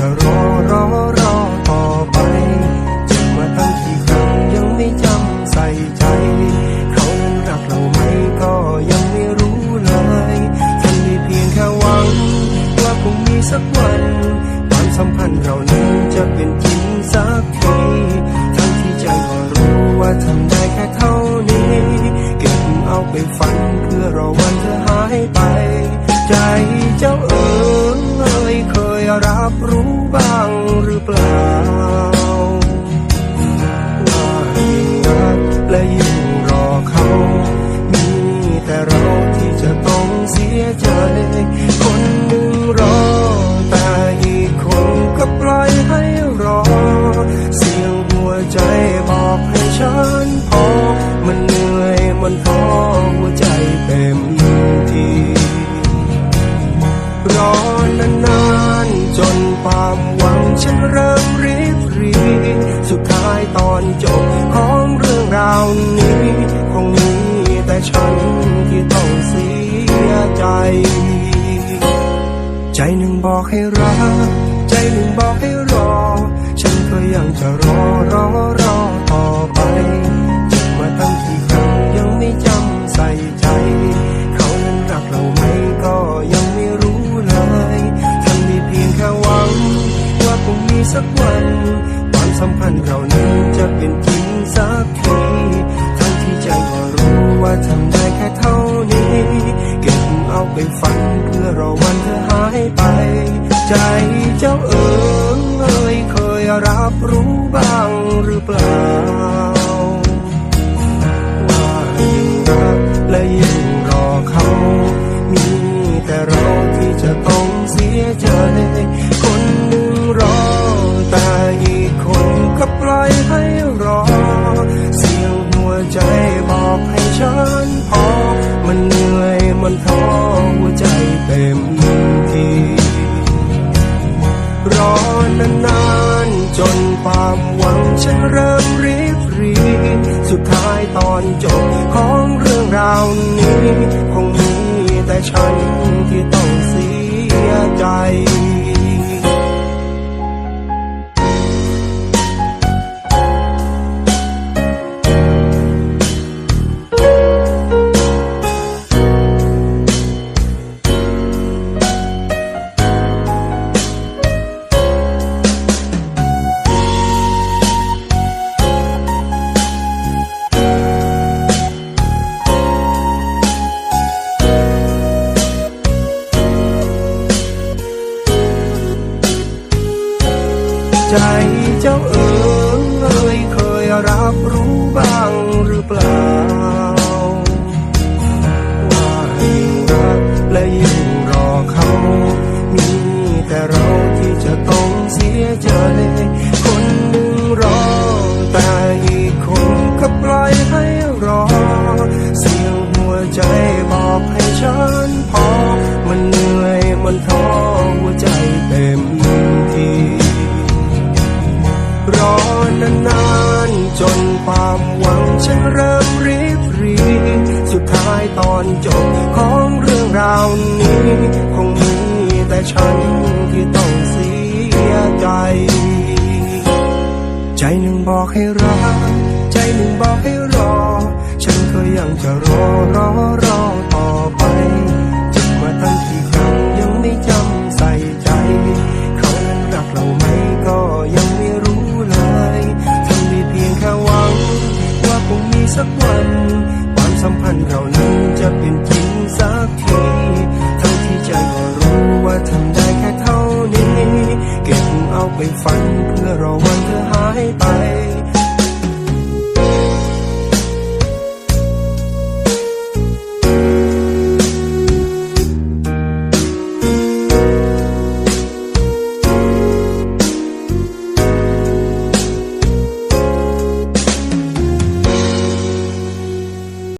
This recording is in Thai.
จะรอรอรอต่อไปเจ็บมาตั้งกี่ครั้งยังไม่จำใส่ใจ เขานั้นรักเราไหมก็ยังไม่รู้เลยฉันได้เพียงแค่หวัง ว่าคงมีสักวันความสัมพันธ์เรานั้นจะเป็นจริงสักทีทั้งที่ใจก็รู้ว่าทำได้แค่เท่านี้เก็บเอาไปฝันเพื่อรอวันเธอหายไป ใจเจ้าเอ๋ยเคยรับรู้ รือเปล่า ว่ายิ่งรักและยิ่งรอเขา มีแต่เราที่จะต้องเสียใจ คนหนึ่งรอ แต่อีกคนก็ปล่อยให้ ท้ายตอนจบของเรื่องราวนี้ คงมีแต่ฉันที่ต้องเสียใจ ใจหนึ่งบอกให้รัก ใจหนึ่งบอกให้รอ ฉันก็ยังจะรอรอรอต่อไปเจ็บมาตั้งกี่ครั้งยังไม่จำใส่ใจ เขานั้นรักเราไหมก็ยังไม่รู้เลยทำได้เพียงแค่หวัง ว่าคงมีสักวัน ความสัมพันธ์เรานั้นจะเป็นจริงสักทีทั้งที่ใจก็รู้ว่าทำได้แค่เท่านี้ เก็บเอาไปฝันเพื่อรอวันเธอหายไป ใจ ให้รอ เสียงหัวใจบอกให้ฉันพอ มันเหนื่อยมันท้อหัวใจเต็มทีรอนานๆจนความหวังฉันเริ่มริบรีสุดท้ายตอนจบของเรื่องราวนี้ คงมีแต่ฉันที่ต้องเสีย ใจเนานๆ จนความหวังฉันเริ่มรีบรี สุดท้ายตอนจบของเรื่องราวนี้ คงมีแต่ฉันที่ต้องเสียใจ ใจหนึ่งบอกให้รัก ใจหนึ่งบอกให้รัก